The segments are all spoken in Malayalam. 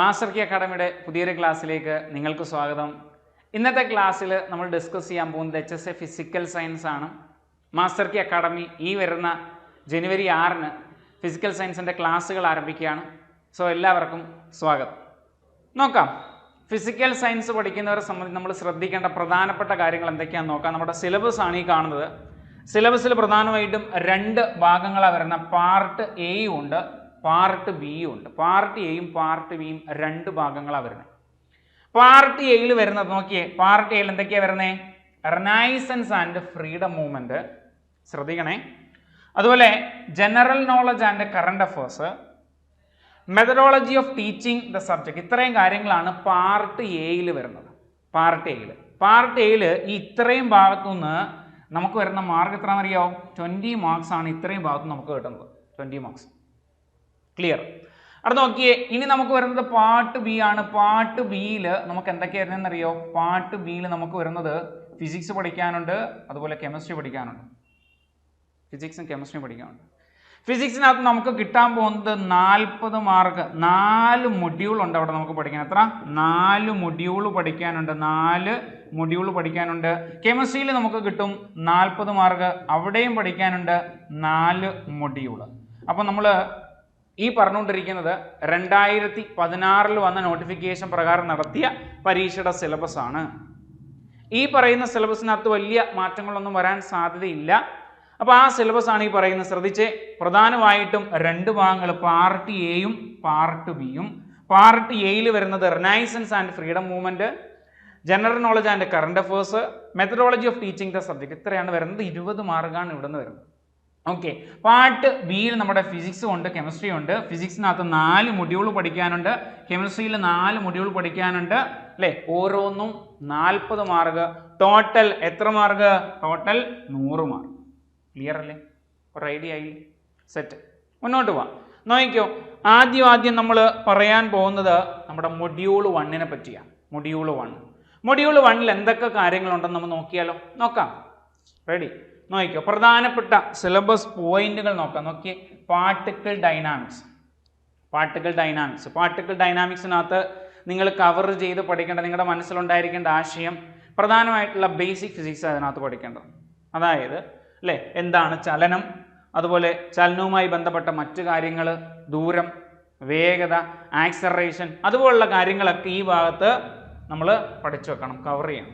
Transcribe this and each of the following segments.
മാസ്റ്റർ കി അക്കാഡമിയുടെ പുതിയൊരു ക്ലാസ്സിലേക്ക് നിങ്ങൾക്ക് സ്വാഗതം. ഇന്നത്തെ ക്ലാസ്സിൽ നമ്മൾ ഡിസ്കസ് ചെയ്യാൻ പോകുന്നത് H S A physical science ആണ്. മാസ്റ്റർ കി അക്കാഡമി ഈ വരുന്ന ജനുവരി ആറിന് ഫിസിക്കൽ സയൻസിന്റെ ക്ലാസ്സുകൾ ആരംഭിക്കുകയാണ്. സോ എല്ലാവർക്കും സ്വാഗതം. നോക്കാം. ഫിസിക്കൽ സയൻസ് പഠിക്കുന്നവരെ സംബന്ധിച്ച് നമ്മൾ ശ്രദ്ധിക്കേണ്ട പ്രധാനപ്പെട്ട കാര്യങ്ങൾ എന്തൊക്കെയാണെന്ന് നോക്കാം. നമ്മുടെ സിലബസ് ആണ് ഈ കാണുന്നത്. സിലബസിൽ പ്രധാനമായിട്ടും രണ്ട് ഭാഗങ്ങളാണ് വരുന്ന. പാർട്ട് എയും ഉണ്ട്. പാർട്ട് ബിയും ഉണ്ട്. പാർട്ട് എയും പാർട്ട് ബിയും രണ്ട് ഭാഗങ്ങളാണ് വരുന്നത് പാർട്ട് എയിൽ വരുന്നത് നോക്കിയേ. പാർട്ട് എയിൽ എന്തൊക്കെയാണ് വരുന്നത് റെനൈസൻസ് ആൻഡ് ഫ്രീഡം മൂവ്മെന്റ് ശ്രദ്ധിക്കണേ. അതുപോലെ general knowledge and current affairs methodology of teaching the subject ഇത്രയും കാര്യങ്ങളാണ് പാർട്ട് എയിൽ വരുന്നത്. പാർട്ട് എയിൽ പാർട്ട് എയിൽ ഈ ഇത്രയും ഭാഗത്തുനിന്ന് നമുക്ക് വരുന്ന മാർക്ക് എത്രയാണെന്ന് അറിയാമോ ട്വന്റി മാർക്സ് ആണ് ഇത്രയും ഭാഗത്ത് നമുക്ക് കിട്ടുന്നത്. ട്വന്റി മാർക്സ് ക്ലിയർ അവിടെ നോക്കിയേ ഇനി നമുക്ക് വരുന്നത് പാർട്ട് ബി ആണ്. പാർട്ട് ബിയിൽ നമുക്ക് എന്തൊക്കെയായിരുന്നു എന്നറിയോ പാർട്ട് ബിയിൽ നമുക്ക് വരുന്നത് ഫിസിക്സ് പഠിക്കാനുണ്ട് അതുപോലെ കെമിസ്ട്രി പഠിക്കാനുണ്ട്. ഫിസിക്സും കെമിസ്ട്രിയും പഠിക്കാനുണ്ട്. ഫിസിക്സിനകത്ത് നമുക്ക് കിട്ടാൻ പോകുന്നത് നാൽപ്പത് മാർക്ക് നാല് മൊഡ്യൂൾ ഉണ്ട് അവിടെ നമുക്ക് പഠിക്കാൻ. എത്ര? നാല് മൊഡ്യൂൾ പഠിക്കാനുണ്ട്. നാല് മൊഡ്യൂൾ പഠിക്കാനുണ്ട്. കെമിസ്ട്രിയിൽ നമുക്ക് കിട്ടും നാൽപ്പത് മാർക്ക് അവിടെയും പഠിക്കാനുണ്ട് നാല് മൊഡ്യൂൾ അപ്പോൾ നമ്മൾ ഈ പറഞ്ഞുകൊണ്ടിരിക്കുന്നത് രണ്ടായിരത്തി പതിനാറിൽ വന്ന നോട്ടിഫിക്കേഷൻ പ്രകാരം നടത്തിയ പരീക്ഷയുടെ സിലബസ് ആണ്. ഈ പറയുന്ന സിലബസിനകത്ത് വലിയ മാറ്റങ്ങളൊന്നും വരാൻ സാധ്യതയില്ല. അപ്പോൾ ആ സിലബസ് ആണ് ഈ പറയുന്നത്. ശ്രദ്ധിച്ച് പ്രധാനമായിട്ടും രണ്ട് ഭാഗങ്ങൾ പാർട്ട് എയും പാർട്ട് ബിയും പാർട്ട് എയിൽ വരുന്നത് renaissance and freedom movement general knowledge and current affairs methodology of teaching the subject ഇത്രയാണ് വരുന്നത്. ഇരുപത് മാർക്കാണ് ഇവിടെ നിന്ന് വരുന്നത്. ഓക്കെ പാർട്ട് ബിയിൽ നമ്മുടെ ഫിസിക്സ് ഉണ്ട് കെമിസ്ട്രി ഉണ്ട്. ഫിസിക്സിനകത്ത് നാല് മൊഡ്യൂൾ പഠിക്കാനുണ്ട്. കെമിസ്ട്രിയിൽ നാല് മൊഡ്യൂൾ പഠിക്കാനുണ്ട്. അല്ലേ ഓരോന്നും നാൽപ്പത് മാർക്ക് ടോട്ടൽ എത്ര മാർക്ക് ടോട്ടൽ നൂറ് മാർക്ക് ക്ലിയർ അല്ലേ? റെഡി ആയി സെറ്റ് മുന്നോട്ട് പോവാം. നോക്കിക്കോ. ആദ്യം ആദ്യം നമ്മൾ പറയാൻ പോകുന്നത് നമ്മുടെ മൊഡ്യൂൾ വണ്ണിനെ പറ്റിയാണ്. മൊഡ്യൂൾ വൺ മൊഡ്യൂൾ വണ്ണിൽ എന്തൊക്കെ കാര്യങ്ങളുണ്ടെന്ന് നമ്മൾ നോക്കിയാലോ? നോക്കാം. റെഡി നോക്കിക്കോ. പ്രധാനപ്പെട്ട സിലബസ് പോയിന്റുകൾ നോക്കാം. നോക്കിയേ. Particle dynamics particle dynamics particle ഡൈനാമിക്സിനകത്ത് നിങ്ങൾ കവർ ചെയ്ത് പഠിക്കേണ്ട നിങ്ങളുടെ മനസ്സിലുണ്ടായിരിക്കേണ്ട ആശയം പ്രധാനമായിട്ടുള്ള ബേസിക് ഫിസിക്സ് അതിനകത്ത് പഠിക്കേണ്ടത്. അതായത് അല്ലേ? എന്താണ് ചലനം? അതുപോലെ ചലനവുമായി ബന്ധപ്പെട്ട മറ്റു കാര്യങ്ങൾ ദൂരം വേഗത ആക്സറേഷൻ അതുപോലുള്ള കാര്യങ്ങളൊക്കെ ഈ ഭാഗത്ത് നമ്മൾ പഠിച്ചു വെക്കണം കവർ ചെയ്യണം.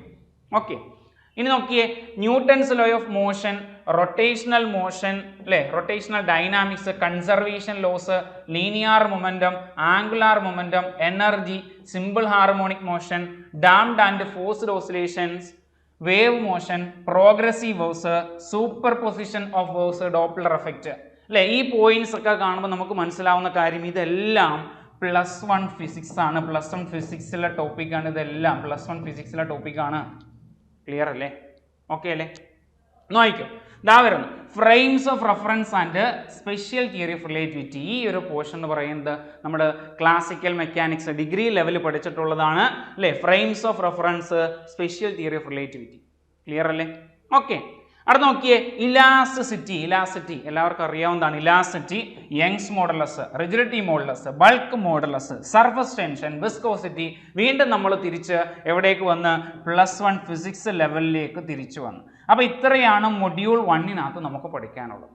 ഓക്കെ ഇനി നോക്കിയേ Newton's law of motion rotational motion അല്ലേ? Rotational dynamics conservation laws linear momentum angular momentum energy simple harmonic motion damped and forced oscillations wave motion progressive waves superposition of waves Doppler effect അല്ലേ? ഈ പോയിന്റ്സ് ഒക്കെ കാണുമ്പോൾ നമുക്ക് മനസ്സിലാവുന്ന കാര്യം ഇതെല്ലാം പ്ലസ് വൺ ഫിസിക്സ് ആണ്. പ്ലസ് വൺ ഫിസിക്സിലെ ടോപ്പിക്കാണ് ഇതെല്ലാം പ്ലസ് വൺ ഫിസിക്സിലെ ടോപ്പിക്കാണ് ക്ലിയർ അല്ലേ? ഓക്കെ അല്ലേ? നോക്കിക്കോ ഇതാ വരുന്നു. Frames of reference and special theory of relativity ഈ ഒരു പോർഷൻ എന്ന് പറയുന്നത് നമ്മുടെ ക്ലാസിക്കൽ മെക്കാനിക്സ് ഡിഗ്രി ലെവലിൽ പഠിച്ചിട്ടുള്ളതാണ് അല്ലേ? Frames of reference special theory of relativity clear അല്ലേ? ഓക്കെ അവിടെ നോക്കിയേ ഇലാസ്റ്റിസിറ്റി ഇലാസിറ്റി എല്ലാവർക്കും അറിയാവുന്നതാണ് elasticity Young's modulus rigidity modulus bulk modulus surface tension viscosity വീണ്ടും നമ്മൾ തിരിച്ച് എവിടേക്ക് വന്ന്? പ്ലസ് വൺ ഫിസിക്സ് ലെവലിലേക്ക് തിരിച്ചു വന്നു. അപ്പോൾ ഇത്രയാണ് മൊഡ്യൂൾ വണ്ണിനകത്ത് നമുക്ക് പഠിക്കാനുള്ളത്.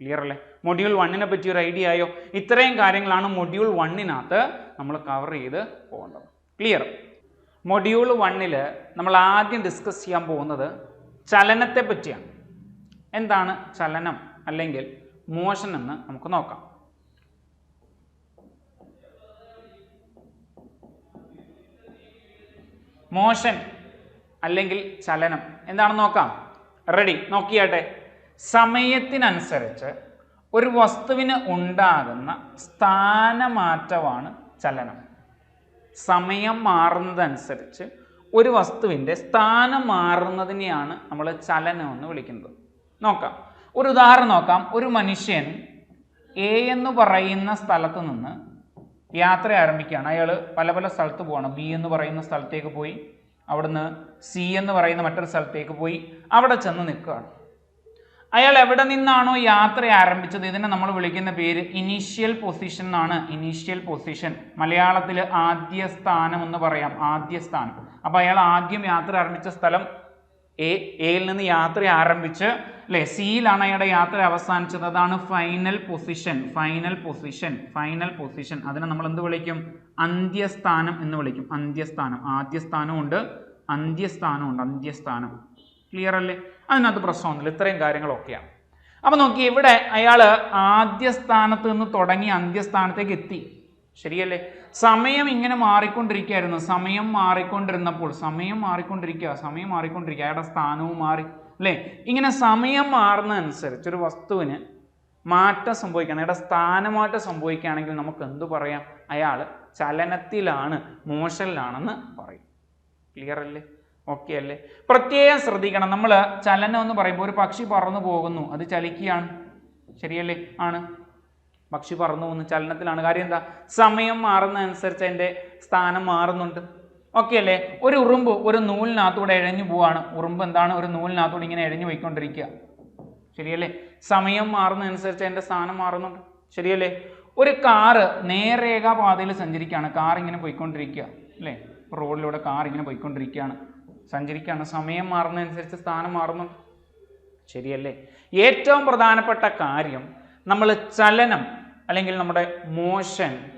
ക്ലിയർ അല്ലേ? മൊഡ്യൂൾ വണ്ണിനെ പറ്റി ഒരു ഐഡിയ ആയോ? ഇത്രയും കാര്യങ്ങളാണ് മൊഡ്യൂൾ വണ്ണിനകത്ത് നമ്മൾ കവർ ചെയ്ത് പോകേണ്ടത്. ക്ലിയർ മൊഡ്യൂൾ വണ്ണിൽ നമ്മൾ ആദ്യം ഡിസ്കസ് ചെയ്യാൻ പോകുന്നത് ചലനത്തെ പറ്റിയാണ് എന്താണ് ചലനം അല്ലെങ്കിൽ മോഷൻ എന്ന് നമുക്ക് നോക്കാം. മോഷൻ അല്ലെങ്കിൽ ചലനം. എന്താണെന്ന് നോക്കാം? റെഡി നോക്കിയാട്ടെ. സമയത്തിനനുസരിച്ച് ഒരു വസ്തുവിന് ഉണ്ടാകുന്ന സ്ഥാനമാറ്റമാണ് ചലനം. സമയം മാറുന്നതനുസരിച്ച് ഒരു വസ്തുവിന്റെ സ്ഥാനം മാറുന്നതിനെയാണ് നമ്മൾ ചലനം എന്ന് വിളിക്കുന്നത്. നോക്കാം. ഒരു ഉദാഹരണം നോക്കാം. ഒരു മനുഷ്യൻ എ എന്ന് പറയുന്ന സ്ഥലത്ത് നിന്ന് യാത്ര ആരംഭിക്കുകയാണ്. അയാൾ പല പല സ്ഥലത്ത് പോകണം ബി എന്ന് പറയുന്ന സ്ഥലത്തേക്ക് പോയി. അവിടുന്ന് സി എന്ന് പറയുന്ന മറ്റൊരു സ്ഥലത്തേക്ക് പോയി. അവിടെ ചെന്ന് നിൽക്കുകയാണ്. അയാൾ എവിടെ നിന്നാണോ യാത്ര ആരംഭിച്ചത്? ഇതിനെ നമ്മൾ വിളിക്കുന്ന പേര് ഇനീഷ്യൽ പൊസിഷൻ എന്നാണ്. ഇനീഷ്യൽ പൊസിഷൻ മലയാളത്തിൽ ആദ്യ സ്ഥാനം എന്ന് പറയാം. ആദ്യ സ്ഥാനം. അപ്പോൾ അയാൾ ആദ്യം യാത്ര ആരംഭിച്ച സ്ഥലം എ എയിൽ നിന്ന് യാത്ര ആരംഭിച്ച് അല്ലെ? സിയിലാണ് അയാളുടെ യാത്ര അവസാനിച്ചത്. അതാണ് final position final position final position അതിനെ നമ്മൾ എന്ത് വിളിക്കും? അന്ത്യസ്ഥാനം എന്ന് വിളിക്കും. അന്ത്യസ്ഥാനം. ആദ്യ സ്ഥാനമുണ്ട്. അന്ത്യസ്ഥാനമുണ്ട്. അന്ത്യസ്ഥാനം. ക്ലിയർ അല്ലേ? അതിനകത്ത് പ്രശ്നമൊന്നുമില്ല. ഇത്രയും കാര്യങ്ങളൊക്കെയാണ്. അപ്പം നോക്കി ഇവിടെ അയാൾ ആദ്യ സ്ഥാനത്ത് നിന്ന് തുടങ്ങി അന്ത്യസ്ഥാനത്തേക്ക് എത്തി. ശരിയല്ലേ? സമയം ഇങ്ങനെ മാറിക്കൊണ്ടിരിക്കുകയായിരുന്നു. സമയം മാറിക്കൊണ്ടിരുന്നപ്പോൾ സമയം മാറിക്കൊണ്ടിരിക്കുക സമയം മാറിക്കൊണ്ടിരിക്കുക അയാളുടെ സ്ഥാനവും മാറി അല്ലേ? ഇങ്ങനെ സമയം മാറുന്നതനുസരിച്ച് ഒരു വസ്തുവിന് മാറ്റം സംഭവിക്കുകയാണ് അയാളുടെ സ്ഥാനമാറ്റം സംഭവിക്കുകയാണെങ്കിൽ നമുക്ക് എന്ത് പറയാം? അയാൾ ചലനത്തിലാണ് മോഷനിലാണെന്ന് പറയും. ക്ലിയർ അല്ലേ? ഓക്കെ അല്ലേ? പ്രത്യേകം ശ്രദ്ധിക്കണം. നമ്മൾ ചലനം എന്ന് പറയുമ്പോൾ ഒരു പക്ഷി പറന്നു പോകുന്നു. അത് ചലിക്കുകയാണ്. ശരിയല്ലേ? ആണ്. പക്ഷി പറന്നു പോകുന്നു. ചലനത്തിലാണ്. കാര്യം എന്താ? സമയം മാറുന്നതനുസരിച്ച് അതിന്റെ സ്ഥാനം മാറുന്നുണ്ട്. ഓക്കെ അല്ലേ? ഒരു ഉറുമ്പ് ഒരു നൂലിനകത്തൂടെ ഇഴഞ്ഞു പോവാണ്. ഉറുമ്പ് എന്താണ്? ഒരു നൂലിനകത്തൂടെ ഇങ്ങനെ ഇഴഞ്ഞു പോയിക്കൊണ്ടിരിക്കുക. ശരിയല്ലേ? സമയം മാറുന്നതനുസരിച്ച് അതിന്റെ സ്ഥാനം മാറുന്നുണ്ട്. ശരിയല്ലേ? ഒരു കാറ് നേരേഖാപാതയിൽ സഞ്ചരിക്കുകയാണ്. കാർ ഇങ്ങനെ പോയിക്കൊണ്ടിരിക്കുക. അല്ലേ? റോഡിലൂടെ കാർ ഇങ്ങനെ പോയിക്കൊണ്ടിരിക്കുകയാണ്. സഞ്ചരിക്കുകയാണ് സമയം മാറുന്നതനുസരിച്ച് സ്ഥാനം മാറുന്നുണ്ട്. ശരിയല്ലേ? ഏറ്റവും പ്രധാനപ്പെട്ട കാര്യം നമ്മൾ ചലനം അല്ലെങ്കിൽ നമ്മുടെ മോഷൻ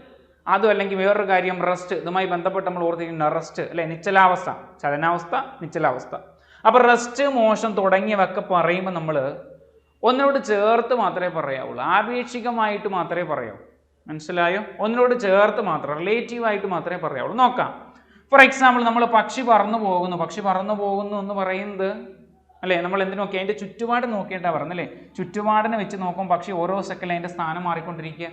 അതും അല്ലെങ്കിൽ വേറൊരു കാര്യം റെസ്റ്റ് ഇതുമായി ബന്ധപ്പെട്ട് നമ്മൾ ഓർത്തിരിക്കുന്ന റെസ്റ്റ് അല്ലെ? നിശ്ചലാവസ്ഥ. ചലനാവസ്ഥ നിശ്ചലാവസ്ഥ. അപ്പോൾ റെസ്റ്റ് മോഷൻ തുടങ്ങിയവയൊക്കെ പറയുമ്പോൾ നമ്മൾ ഒന്നിനോട് ചേർത്ത് മാത്രമേ പറയാവുള്ളൂ. ആപേക്ഷികമായിട്ട് മാത്രമേ പറയാവൂ. മനസ്സിലായോ? ഒന്നിനോട് ചേർത്ത് മാത്രം റിലേറ്റീവായിട്ട് മാത്രമേ പറയാവുള്ളൂ. നോക്കാം. ഫോർ എക്സാമ്പിൾ നമ്മൾ പക്ഷി പറന്നു പോകുന്നു. പക്ഷി പറന്നു പോകുന്നു എന്ന് പറയുന്നത് അല്ലേ? നമ്മൾ എന്ത് നോക്കി അതിന്റെ ചുറ്റുപാട് നോക്കിയിട്ടാണ് പറഞ്ഞത് അല്ലേ? ചുറ്റുപാടിനെ വെച്ച് നോക്കും പക്ഷി ഓരോ സെക്കൻഡിൽ അതിന്റെ സ്ഥാനം മാറിക്കൊണ്ടിരിക്കുക.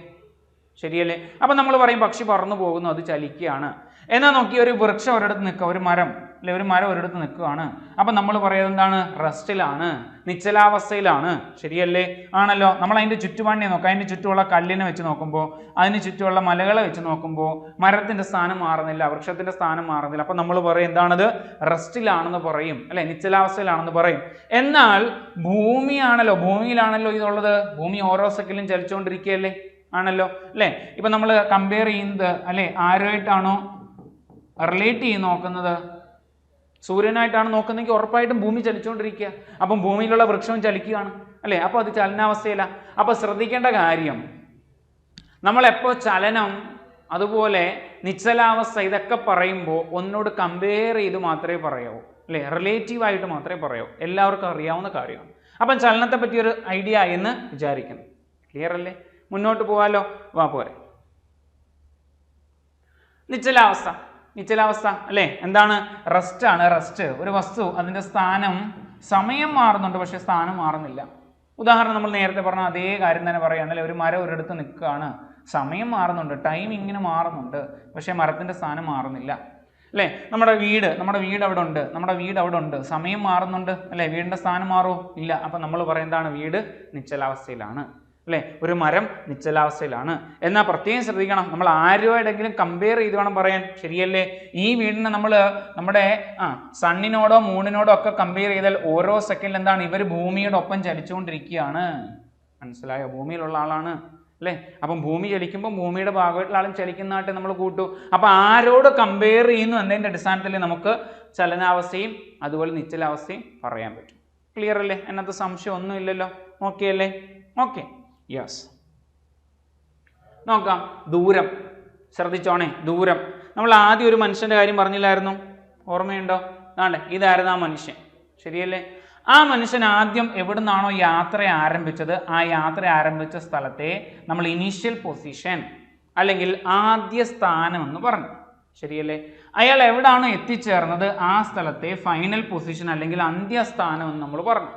ശരിയല്ലേ? അപ്പം നമ്മൾ പറയും പക്ഷി പറന്നു പോകുന്നു അത് ചലിക്കുകയാണ്. എന്നാൽ നോക്കി ഒരു വൃക്ഷം ഒരിടത്ത് നിൽക്കുക ഒരു മരം അല്ലെ ഒരു മരം ഒരിടത്ത് നിൽക്കുകയാണ്. അപ്പം നമ്മൾ പറയുന്നത് എന്താണ്? റെസ്റ്റിലാണ് നിശ്ചലാവസ്ഥയിലാണ്. ശരിയല്ലേ? ആണല്ലോ. നമ്മൾ അതിന്റെ ചുറ്റുപാടിനെ നോക്കുക. അതിന്റെ ചുറ്റുമുള്ള കല്ലിനെ വെച്ച് നോക്കുമ്പോൾ അതിന് ചുറ്റുമുള്ള മലകളെ വെച്ച് നോക്കുമ്പോൾ മരത്തിന്റെ സ്ഥാനം മാറുന്നില്ല വൃക്ഷത്തിന്റെ സ്ഥാനം മാറുന്നില്ല. അപ്പം നമ്മൾ പറയും എന്താണത്? റെസ്റ്റിലാണെന്ന് പറയും അല്ലെ? നിശ്ചലാവസ്ഥയിലാണെന്ന് പറയും. എന്നാൽ ഭൂമിയാണല്ലോ. ഭൂമിയിലാണല്ലോ ഇതുള്ളത്. ഭൂമി ഓരോ സെക്കൻഡിലും ചലിച്ചുകൊണ്ടിരിക്കുകയല്ലേ? ആണല്ലോ. അല്ലേ? ഇപ്പം നമ്മൾ കമ്പയർ ചെയ്യുന്നത് അല്ലേ? ആരുമായിട്ടാണോ റിലേറ്റ് ചെയ്ത് നോക്കുന്നത്. സൂര്യനായിട്ടാണ് നോക്കുന്നതെങ്കിൽ ഉറപ്പായിട്ടും ഭൂമി ചലിച്ചുകൊണ്ടിരിക്കുക. അപ്പം ഭൂമിയിലുള്ള വൃക്ഷവും ചലിക്കുകയാണ്. അല്ലേ? അപ്പോൾ അത് ചലനാവസ്ഥയിലാണ് അപ്പോൾ ശ്രദ്ധിക്കേണ്ട കാര്യം നമ്മളെപ്പോൾ ചലനം അതുപോലെ നിശ്ചലാവസ്ഥ ഇതൊക്കെ പറയുമ്പോൾ ഒന്നോട് കമ്പയർ ചെയ്ത് മാത്രമേ പറയാവൂ അല്ലേ? റിലേറ്റീവ് ആയിട്ട് മാത്രമേ പറയാവൂ എല്ലാവർക്കും അറിയാവുന്ന കാര്യമാണ്. അപ്പം ചലനത്തെ പറ്റി ഒരു ഐഡിയ എന്ന് വിചാരിക്കുന്നു. ക്ലിയർ അല്ലേ? മുന്നോട്ട് പോവാലോ? വാ പോരെ. നിശ്ചലാവസ്ഥ. നിശ്ചലാവസ്ഥ അല്ലേ? എന്താണ്? റെസ്റ്റ് ആണ്. റെസ്റ്റ് ഒരു വസ്തു അതിന്റെ സ്ഥാനം സമയം മാറുന്നുണ്ട് പക്ഷേ സ്ഥാനം മാറുന്നില്ല. ഉദാഹരണം നമ്മൾ നേരത്തെ പറഞ്ഞ അതേ കാര്യം തന്നെ പറയാം അല്ലേ? ഒരു മരം ഒരിടത്ത് നിൽക്കുകയാണ്. സമയം മാറുന്നുണ്ട് ടൈം ഇങ്ങനെ മാറുന്നുണ്ട് പക്ഷേ മരത്തിന്റെ സ്ഥാനം മാറുന്നില്ല. അല്ലേ? നമ്മുടെ വീട് നമ്മുടെ വീട് അവിടെ ഉണ്ട്. നമ്മുടെ വീട് അവിടെ ഉണ്ട്. സമയം മാറുന്നുണ്ട് അല്ലേ? വീടിന്റെ സ്ഥാനം മാറുമോ ഇല്ല. അപ്പം നമ്മൾ പറയുന്നതാണ് വീട് നിശ്ചലാവസ്ഥയിലാണ്. അല്ലേ? ഒരു മരം നിശ്ചലാവസ്ഥയിലാണ്. എന്നാൽ പ്രത്യേകം ശ്രദ്ധിക്കണം നമ്മൾ ആരുമായിട്ടെങ്കിലും കമ്പയർ ചെയ്ത് വേണം പറയാൻ. ശരിയല്ലേ? ഈ വീടിനെ നമ്മൾ നമ്മുടെ ആ സണ്ണിനോടോ മൂണിനോടോ ഒക്കെ കമ്പയർ ചെയ്താൽ ഓരോ സെക്കൻഡിൽ എന്താണ്? ഇവർ ഭൂമിയുടെ ഒപ്പം ചലിച്ചുകൊണ്ടിരിക്കുകയാണ്. മനസ്സിലായോ? ഭൂമിയിലുള്ള ആളാണ്. അല്ലേ? അപ്പം ഭൂമി ചലിക്കുമ്പോൾ ഭൂമിയുടെ ഭാഗമായിട്ടുള്ള ആളും ചലിക്കുന്നതായിട്ട് നമ്മൾ കൂട്ടു. അപ്പം ആരോട് കമ്പയർ ചെയ്യുന്നു എന്നതിന്റെ അടിസ്ഥാനത്തിൽ നമുക്ക് ചലനാവസ്ഥയും അതുപോലെ നിശ്ചലാവസ്ഥയും പറയാൻ പറ്റും. ക്ലിയർ അല്ലേ? അതിനകത്ത് സംശയം ഒന്നുമില്ലല്ലോ. ഓക്കെ അല്ലേ? ഓക്കെ യെസ് നോക്കാം. ദൂരം. ശ്രദ്ധിച്ചോണേ ദൂരം. നമ്മൾ ആദ്യം ഒരു മനുഷ്യന്റെ കാര്യം പറഞ്ഞില്ലായിരുന്നു? ഓർമ്മയുണ്ടോ? ആണ്ടെ ഇതായിരുന്നു ആ മനുഷ്യൻ. ശരിയല്ലേ? ആ മനുഷ്യൻ ആദ്യം എവിടെ നിന്നാണോ യാത്ര ആരംഭിച്ചത്? ആ യാത്ര ആരംഭിച്ച സ്ഥലത്തെ നമ്മൾ ഇനീഷ്യൽ പൊസിഷൻ അല്ലെങ്കിൽ ആദ്യ സ്ഥാനം എന്ന് പറഞ്ഞു. ശരിയല്ലേ? അയാൾ എവിടാണോ എത്തിച്ചേർന്നത്? ആ സ്ഥലത്തെ ഫൈനൽ പൊസിഷൻ അല്ലെങ്കിൽ അന്ത്യസ്ഥാനം എന്ന് നമ്മൾ പറഞ്ഞു.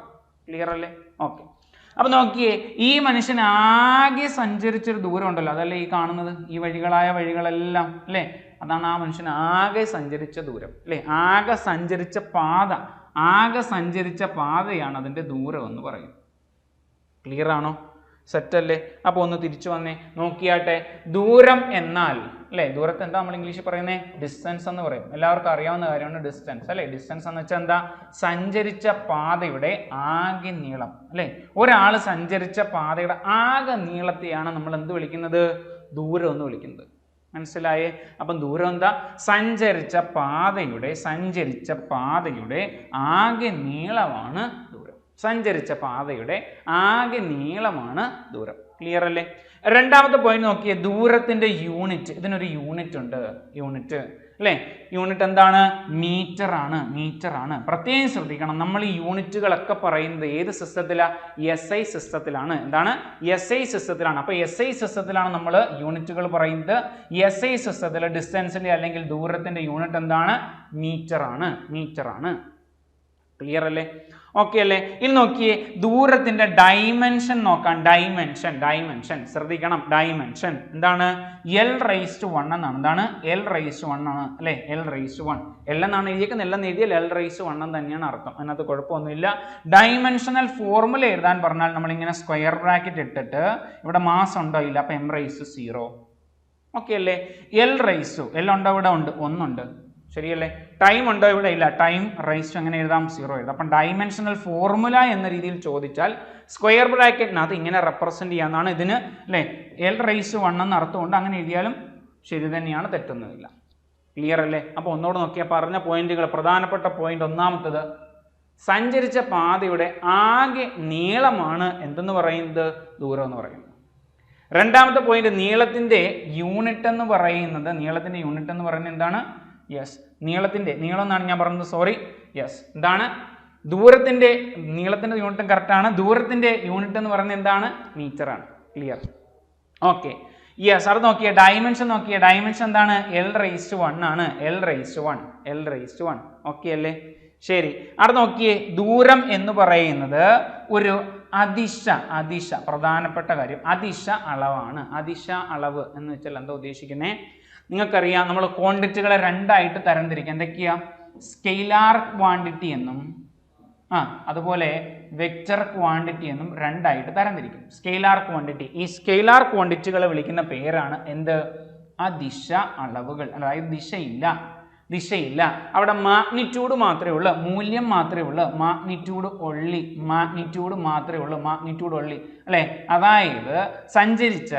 ക്ലിയർ അല്ലേ? ഓക്കെ അപ്പൊ നോക്കിയേ ഈ മനുഷ്യൻ ആകെ സഞ്ചരിച്ചൊരു ദൂരം ഉണ്ടല്ലോ അതല്ലേ ഈ കാണുന്നത്? ഈ വഴികളായ വഴികളെല്ലാം അല്ലേ? അതാണ് ആ മനുഷ്യൻ ആകെ സഞ്ചരിച്ച ദൂരം അല്ലേ? ആകെ സഞ്ചരിച്ച പാത ആകെ സഞ്ചരിച്ച പാതയാണ് അതിന്റെ ദൂരം എന്ന് പറയും ക്ലിയർ ആണോ? സെറ്റല്ലേ? അപ്പോൾ ഒന്ന് തിരിച്ചു വന്നേ. നോക്കിയാട്ടെ ദൂരം എന്നാൽ അല്ലേ? ദൂരത്തെ എന്താ നമ്മൾ ഇംഗ്ലീഷിൽ പറയുന്നത് ഡിസ്റ്റൻസ് എന്ന് പറയും. എല്ലാവർക്കും അറിയാവുന്ന കാര്യമാണ് ഡിസ്റ്റൻസ് അല്ലേ? ഡിസ്റ്റൻസ് എന്ന് വെച്ചാൽ എന്താ? സഞ്ചരിച്ച പാതയുടെ ആകെ നീളം അല്ലേ? ഒരാൾ സഞ്ചരിച്ച പാതയുടെ ആകെ നീളത്തെയാണ് നമ്മൾ എന്ത് വിളിക്കുന്നത്? ദൂരം എന്ന് വിളിക്കുന്നത്. മനസ്സിലായേ? അപ്പം ദൂരം എന്താ? സഞ്ചരിച്ച പാതയുടെ സഞ്ചരിച്ച പാതയുടെ ആകെ നീളമാണ് സഞ്ചരിച്ച പാതയുടെ ആകെ നീളമാണ് ദൂരം. ക്ലിയർ അല്ലേ? രണ്ടാമത്തെ പോയിന്റ് നോക്കിയേ ദൂരത്തിന്റെ യൂണിറ്റ് ഇതിനൊരു യൂണിറ്റ് ഉണ്ട്. യൂണിറ്റ് അല്ലേ? യൂണിറ്റ് എന്താണ്? മീറ്റർ ആണ് മീറ്റർ ആണ്. പ്രത്യേകം ശ്രദ്ധിക്കണം നമ്മൾ ഈ യൂണിറ്റുകളൊക്കെ പറയുന്നത് ഏത് സിസ്റ്റത്തിലാണ് എസ് ഐ സിസ്റ്റത്തിലാണ് എന്താണ്? എസ് ഐ സിസ്റ്റത്തിലാണ് അപ്പോൾ എസ് ഐ സിസ്റ്റത്തിലാണ് നമ്മൾ യൂണിറ്റുകൾ പറയുന്നത്. എസ് ഐ സിസ്റ്റത്തിൽ ഡിസ്റ്റൻസിന്റെ അല്ലെങ്കിൽ ദൂരത്തിന്റെ യൂണിറ്റ് എന്താണ്? മീറ്റർ ആണ് മീറ്റർ ആണ്. ക്ലിയർ അല്ലേ? ഓക്കെ അല്ലേ? ഇനി നോക്കിയേ ദൂരത്തിന്റെ ഡൈമെൻഷൻ നോക്കാം. ഡൈമെൻഷൻ ഡൈമെൻഷൻ ശ്രദ്ധിക്കണം. ഡൈമെൻഷൻ എന്താണ്? എൽ റൈസ് ടു വൺ എന്നാണ്. എന്താണ്? എൽ റൈസ് വൺ ആണ്. അല്ലെ? എൽ റൈസ് വൺ എൽ എന്നാണ് എഴുതിയേക്കുന്നത്. എല്ലാം എഴുതിയാൽ എൽ റൈസ് വൺ എന്ന് തന്നെയാണ് അർത്ഥം. അതിനകത്ത് കുഴപ്പമൊന്നുമില്ല. ഡൈമെൻഷണൽ ഫോർമുല എഴുതാൻ പറഞ്ഞാൽ നമ്മൾ ഇങ്ങനെ സ്ക്വയർ ബ്രാക്കറ്റ് ഇട്ടിട്ട് ഇവിടെ മാസ് ഉണ്ടോ ഇല്ല? അപ്പം എം റൈസ് സീറോ ഓക്കെ അല്ലേ? എൽ റൈസു എൽ ഉണ്ടോ? ഇവിടെ ഉണ്ട്. ഒന്നുണ്ട്. ശരിയല്ലേ? ടൈം ഉണ്ടോ ഇവിടെ? ഇല്ല. ടൈം റൈസ് അങ്ങനെ എഴുതാം. സീറോ എഴുതാം. അപ്പം ഡൈമെൻഷണൽ ഫോർമുല എന്ന രീതിയിൽ ചോദിച്ചാൽ സ്ക്വയർ ബ്രാക്കറ്റിനകത്ത് ഇങ്ങനെ റെപ്രസെന്റ് ചെയ്യാന്നാണ് ഇതിന് അല്ലേ? എൽ റേസ് വൺ എന്ന് അർത്ഥമുണ്ട്. അങ്ങനെ എഴുതിയാലും ശരി തന്നെയാണ്. തെറ്റൊന്നുമില്ല. ക്ലിയർ അല്ലേ? അപ്പോൾ ഒന്നുകൂടെ നോക്കിയാൽ പറഞ്ഞ പോയിന്റുകൾ പ്രധാനപ്പെട്ട പോയിന്റ് ഒന്നാമത്തത് സഞ്ചരിച്ച പാതയുടെ ആകെ നീളമാണ് എന്തെന്ന് പറയുന്നത്? ദൂരം എന്ന് പറയുന്നത്. രണ്ടാമത്തെ പോയിന്റ് നീളത്തിന്റെ യൂണിറ്റ് എന്ന് പറയുന്നത് നീളത്തിന്റെ യൂണിറ്റ് എന്ന് പറയുന്നത് എന്താണ്? യെസ് നീളത്തിന്റെ നീളം എന്നാണ് ഞാൻ പറഞ്ഞത് സോറി യെസ് എന്താണ്? ദൂരത്തിന്റെ നീളത്തിന്റെ യൂണിറ്റും കറക്റ്റാണ് ദൂരത്തിന്റെ യൂണിറ്റ് എന്ന് പറയുന്നത് എന്താണ്? മീറ്റർ ആണ്. ക്ലിയർ ഓക്കെ യെസ് അത് നോക്കിയ ഡയമെൻഷൻ നോക്കിയ. ഡയമെൻഷൻ എന്താണ്? എൽ റേസ് ടു വൺ ആണ്. L raise to one L raise to one okay അല്ലേ? ശരി. അവിടെ നോക്കിയേ ദൂരം എന്ന് പറയുന്നത് ഒരു അതിശ അതിശ. പ്രധാനപ്പെട്ട കാര്യം അതിശ അളവാണ്. അതിശ അളവ് എന്ന് വെച്ചാൽ എന്താ ഉദ്ദേശിക്കുന്നത് നിങ്ങൾക്കറിയാം നമ്മൾ ക്വാണ്ടിറ്റികളെ രണ്ടായിട്ട് തരംതിരിക്കുക എന്തൊക്കെയാ? സ്കെയിലാർ ക്വാണ്ടിറ്റി എന്നും ആ അതുപോലെ വെക്റ്റർ ക്വാണ്ടിറ്റി എന്നും രണ്ടായിട്ട് തരംതിരിക്കും. സ്കെയിലാർ ക്വാണ്ടിറ്റി ഈ സ്കെയിലാർ ക്വാണ്ടിറ്റികളെ വിളിക്കുന്ന പേരാണ് എന്ത്? ആ ദിശ അളവുകൾ. അതായത് ദിശയില്ല. ദിശയില്ല. അവിടെ മാഗ്നിറ്റ്യൂഡ് മാത്രമേ ഉള്ളൂ. മൂല്യം മാത്രമേ ഉള്ളൂ. Magnitude only. മാഗ്നിറ്റ്യൂഡ് മാത്രമേ ഉള്ളൂ. Magnitude only. അല്ലേ? അതായത് സഞ്ചരിച്ച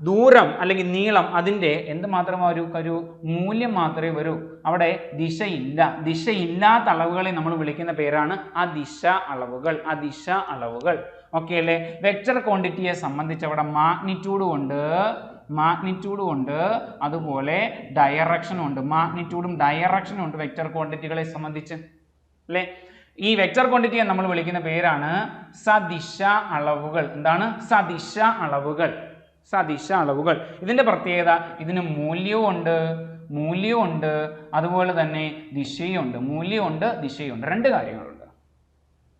ദൂരം അല്ലെങ്കിൽ നീളം അതിന്റെ എന്ത് മാത്രം ഒരു ഒരു മൂല്യം മാത്രമേ വരൂ. അവിടെ ദിശയില്ല. ദിശയില്ലാത്ത അളവുകളെ നമ്മൾ വിളിക്കുന്ന പേരാണ് അദിശ അളവുകൾ. അദിശ അളവുകൾ. ഓക്കെ അല്ലേ? വെക്റ്റർ ക്വാണ്ടിറ്റിയെ സംബന്ധിച്ച് അവിടെ മാഗ്നിറ്റ്യൂഡ് കൊണ്ട് മാഗ്നിറ്റ്യൂഡ് ഉണ്ട്. അതുപോലെ ഡയറക്ഷനും ഉണ്ട്. മാഗ്നിറ്റ്യൂഡും ഡയറക്ഷനും ഉണ്ട് വെക്റ്റർ ക്വാണ്ടിറ്റികളെ സംബന്ധിച്ച്. അല്ലേ? ഈ വെക്റ്റർ ക്വാണ്ടിറ്റിയെ നമ്മൾ വിളിക്കുന്ന പേരാണ് സദിശ അളവുകൾ. എന്താണ്? സദിശ അളവുകൾ. സദിശ അളവുകൾ ഇതിന്റെ പ്രത്യേകത ഇതിന് മൂല്യവും മൂല്യമുണ്ട് അതുപോലെ തന്നെ ദിശയുണ്ട് മൂല്യമുണ്ട് ദിശയുണ്ട് രണ്ട് കാര്യങ്ങളുണ്ട്.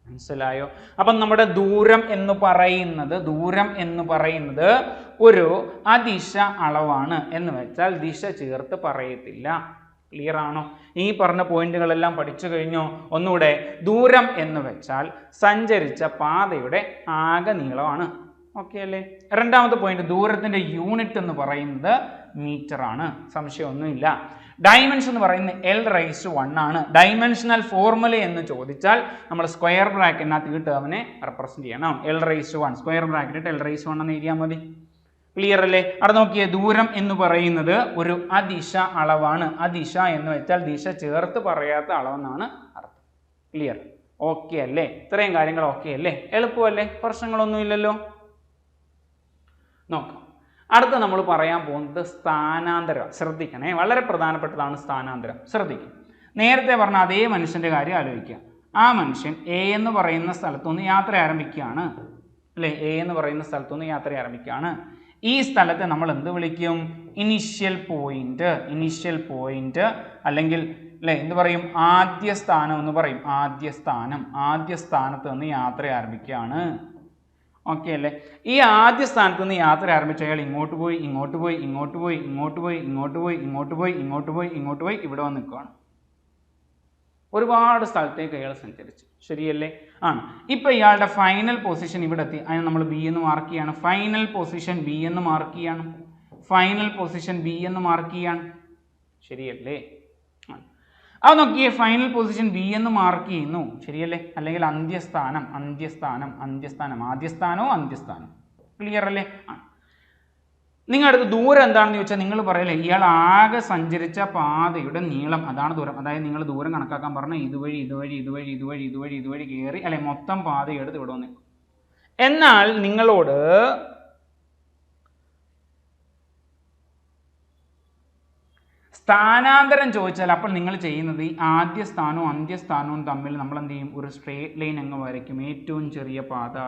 മനസ്സിലായോ? അപ്പം നമ്മുടെ ദൂരം എന്ന് പറയുന്നത് ദൂരം എന്ന് പറയുന്നത് ഒരു അദിശ അളവാണ് എന്ന് വെച്ചാൽ ദിശ ചേർത്ത് പറയത്തില്ല. ക്ലിയർ ആണോ? ഈ പറഞ്ഞ പോയിന്റുകളെല്ലാം പഠിച്ചു കഴിഞ്ഞോ? ഒന്നുകൂടെ ദൂരം എന്ന് വെച്ചാൽ സഞ്ചരിച്ച പാതയുടെ ആകെ നീളമാണ്. ഓക്കെ അല്ലേ? രണ്ടാമത്തെ പോയിന്റ് ദൂരത്തിന്റെ യൂണിറ്റ് എന്ന് പറയുന്നത് മീറ്റർ ആണ്. സംശയമൊന്നുമില്ല. ഡൈമെൻഷൻ എന്ന് പറയുന്നത് എൽ റൈസ് വൺ ആണ്. ഡൈമെൻഷണൽ ഫോർമുല എന്ന് ചോദിച്ചാൽ നമ്മൾ സ്ക്വയർ ബ്രാക്കറ്റിനകത്ത് ഈ അവനെ റെപ്രസെന്റ് ചെയ്യണം. L raise one square bracket L raise one എന്ന് എഴുതിയാൽ മതി. ക്ലിയർ അല്ലേ? അവിടെ നോക്കിയേ ദൂരം എന്ന് പറയുന്നത് ഒരു അദിശ അളവാണ്. അദിശ എന്ന് വെച്ചാൽ ദിശ ചേർത്ത് പറയാത്ത അളവെന്നാണ് അർത്ഥം. ക്ലിയർ ഓക്കെ അല്ലേ? ഇത്രയും കാര്യങ്ങൾ ഓക്കെ അല്ലേ? എളുപ്പമല്ലേ? പ്രശ്നങ്ങളൊന്നുമില്ലല്ലോ. നോക്കാം. അടുത്ത നമ്മൾ പറയാൻ പോകുന്നത് സ്ഥാനാന്തരം. ശ്രദ്ധിക്കണേ. വളരെ പ്രധാനപ്പെട്ടതാണ് സ്ഥാനാന്തരം. ശ്രദ്ധിക്കുക നേരത്തെ പറഞ്ഞ അതേ മനുഷ്യന്റെ കാര്യം ആലോചിക്കുക. ആ മനുഷ്യൻ എ എന്ന് പറയുന്ന സ്ഥലത്തുനിന്ന് യാത്ര ആരംഭിക്കുകയാണ്. അല്ലേ? എ എന്ന് പറയുന്ന സ്ഥലത്തുനിന്ന് യാത്ര ആരംഭിക്കുകയാണ്. ഈ സ്ഥലത്തെ നമ്മൾ എന്ത് വിളിക്കും? ഇനിഷ്യൽ പോയിന്റ് ഇനിഷ്യൽ പോയിന്റ് അല്ലെങ്കിൽ അല്ലേ എന്ത് പറയും? ആദ്യ സ്ഥാനം എന്ന് പറയും. ആദ്യ സ്ഥാനം. ആദ്യ സ്ഥാനത്ത് നിന്ന് യാത്ര ആരംഭിക്കുകയാണ്. ഓക്കെ അല്ലേ? ഈ ആദ്യ സ്ഥാനത്ത് നിന്ന് യാത്ര ആരംഭിച്ച അയാൾ ഇങ്ങോട്ട് പോയി ഇങ്ങോട്ട് പോയി ഇങ്ങോട്ട് പോയി ഇങ്ങോട്ട് പോയി ഇങ്ങോട്ട് പോയി ഇങ്ങോട്ട് പോയി ഇങ്ങോട്ട് പോയി ഇങ്ങോട്ട് പോയി ഇവിടെ വന്ന് നിൽക്കുകയാണ് ഒരുപാട് സ്ഥലത്തേക്ക് അയാൾ സഞ്ചരിച്ചു. ശരിയല്ലേ? ആണ്. ഇപ്പൊ ഇയാളുടെ ഫൈനൽ പൊസിഷൻ ഇവിടെ എത്തി. അതിന് നമ്മൾ ബി എന്ന് മാർക്ക് ചെയ്യാണ്. ഫൈനൽ പൊസിഷൻ ബി എന്ന് മാർക്ക് ചെയ്യാണ്. ഫൈനൽ പൊസിഷൻ ബി എന്ന് മാർക്ക് ചെയ്യാണ്. ശരിയല്ലേ? ആണ്. അത് നോക്കിയേ ഫൈനൽ പൊസിഷൻ ബി എന്ന് മാർക്ക് ചെയ്യുന്നു. ശരിയല്ലേ? അല്ലെങ്കിൽ അന്ത്യസ്ഥാനം അന്ത്യസ്ഥാനം അന്ത്യസ്ഥാനം. ആദ്യസ്ഥാനവും അന്ത്യസ്ഥാനം. ക്ലിയർ അല്ലേ? നിങ്ങളുടെ അടുത്ത് ദൂരം എന്താണെന്ന് ചോദിച്ചാൽ നിങ്ങൾ പറയല്ലേ ഇയാൾ ആകെ സഞ്ചരിച്ച പാതയുടെ നീളം അതാണ് ദൂരം. അതായത് നിങ്ങൾ ദൂരം കണക്കാക്കാൻ പറഞ്ഞാൽ ഇതുവഴി ഇതുവഴി ഇതുവഴി ഇതുവഴി ഇതുവഴി ഇതുവഴി കയറി അല്ലെ മൊത്തം പാത എടുത്ത് ഇവിടെ വന്ന് എന്നാൽ നിങ്ങളോട് സ്ഥാനാന്തരം ചോദിച്ചാൽ അപ്പോൾ നിങ്ങൾ ചെയ്യുന്നത് ഈ ആദ്യ സ്ഥാനവും അന്ത്യസ്ഥാനവും തമ്മിൽ നമ്മൾ എന്ത് ചെയ്യും? ഒരു സ്ട്രേറ്റ് ലൈൻ അങ്ങ് വരയ്ക്കും. ഏറ്റവും ചെറിയ പാത.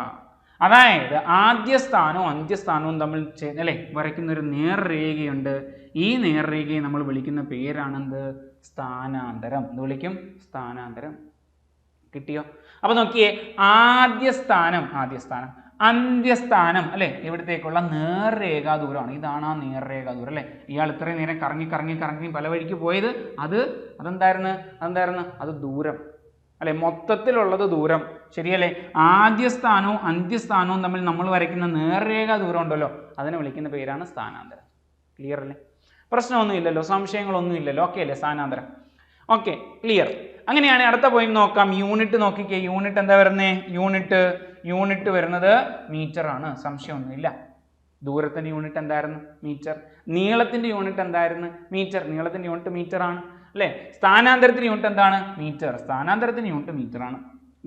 അതായത് ആദ്യ സ്ഥാനവും അന്ത്യസ്ഥാനവും തമ്മിൽ അല്ലേ? വരയ്ക്കുന്ന ഒരു നേർരേഖയുണ്ട്. ഈ നേർരേഖയെ നമ്മൾ വിളിക്കുന്ന പേരാണെന്ത്? സ്ഥാനാന്തരം. എന്ന് വിളിക്കും? സ്ഥാനാന്തരം. കിട്ടിയോ? അപ്പൊ നോക്കിയേ ആദ്യ സ്ഥാനം ആദ്യ സ്ഥാനം. അന്ത്യസ്ഥാനം അല്ലെ? ഇവിടത്തേക്കുള്ള നേർരേഖാ ദൂരമാണ്. ഇതാണ് ആ നേർരേഖാ ദൂരം അല്ലെ? ഇയാൾ ഇത്രയും നേരം കറങ്ങി കറങ്ങി കറങ്ങി പല വഴിക്ക് പോയത് അത് അതെന്തായിരുന്നു? അതെന്തായിരുന്നു? അത് ദൂരം അല്ലെ? മൊത്തത്തിലുള്ളത് ദൂരം ശരിയല്ലേ? ആദ്യസ്ഥാനവും അന്ത്യസ്ഥാനവും തമ്മിൽ നമ്മൾ വരയ്ക്കുന്ന നേർരേഖാ ദൂരം ഉണ്ടല്ലോ അതിനെ വിളിക്കുന്ന പേരാണ് സ്ഥാനാന്തരം. ക്ലിയർ അല്ലേ? പ്രശ്നമൊന്നും ഇല്ലല്ലോ സംശയങ്ങളൊന്നും ഇല്ലല്ലോ. ഓക്കെ അല്ലേ? സ്ഥാനാന്തരം. ഓക്കെ ക്ലിയർ അങ്ങനെയാണെങ്കിൽ അടുത്ത പോയിന്റ് നോക്കാം. യൂണിറ്റ് നോക്കിക്കേ. യൂണിറ്റ് എന്താ വരുന്നേ? യൂണിറ്റ് യൂണിറ്റ് വരുന്നത് മീറ്റർ ആണ്. സംശയമൊന്നുമില്ല. ദൂരത്തിന്റെ യൂണിറ്റ് എന്തായിരുന്നു? മീറ്റർ. നീളത്തിന്റെ യൂണിറ്റ് എന്തായിരുന്നു? മീറ്റർ. നീളത്തിന്റെ യൂണിറ്റ് മീറ്റർ ആണ്. അല്ലേ? സ്ഥാനാന്തരത്തിന് യൂണിറ്റ് എന്താണ്? മീറ്റർ. സ്ഥാനാന്തരത്തിന് യൂണിറ്റ് മീറ്റർ ആണ്.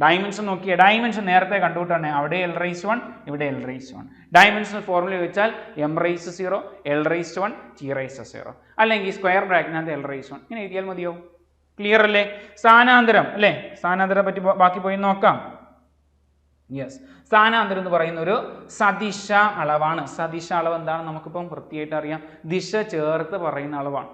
ഡയമെൻഷൻ നോക്കിയേ. ഡയമെൻഷൻ നേരത്തെ കണ്ടുവിട്ടാണ് അവിടെ എൽ റൈസ് വൺ ഇവിടെ L raise one dimension formula വെച്ചാൽ M raise zero L raise one T raise zero അല്ലെങ്കിൽ സ്ക്വയർ ബ്രാക്കിനകത്ത് എൽ റൈസ് വൺ ഇങ്ങനെ എഴുതിയാൽ മതിയോ? ക്ലിയർ അല്ലേ? സ്ഥാനാന്തരം. അല്ലേ? സ്ഥാനാന്തരം പറ്റി ബാക്കി പോയി നോക്കാം. യെസ് സ്ഥാനാന്തരം എന്ന് പറയുന്ന ഒരു സദിശ അളവാണ്. സദിശ അളവ് എന്താണ്? നമുക്കിപ്പം വൃത്തിയായിട്ട് അറിയാം. ദിശ ചേർത്ത് പറയുന്ന അളവാണ്.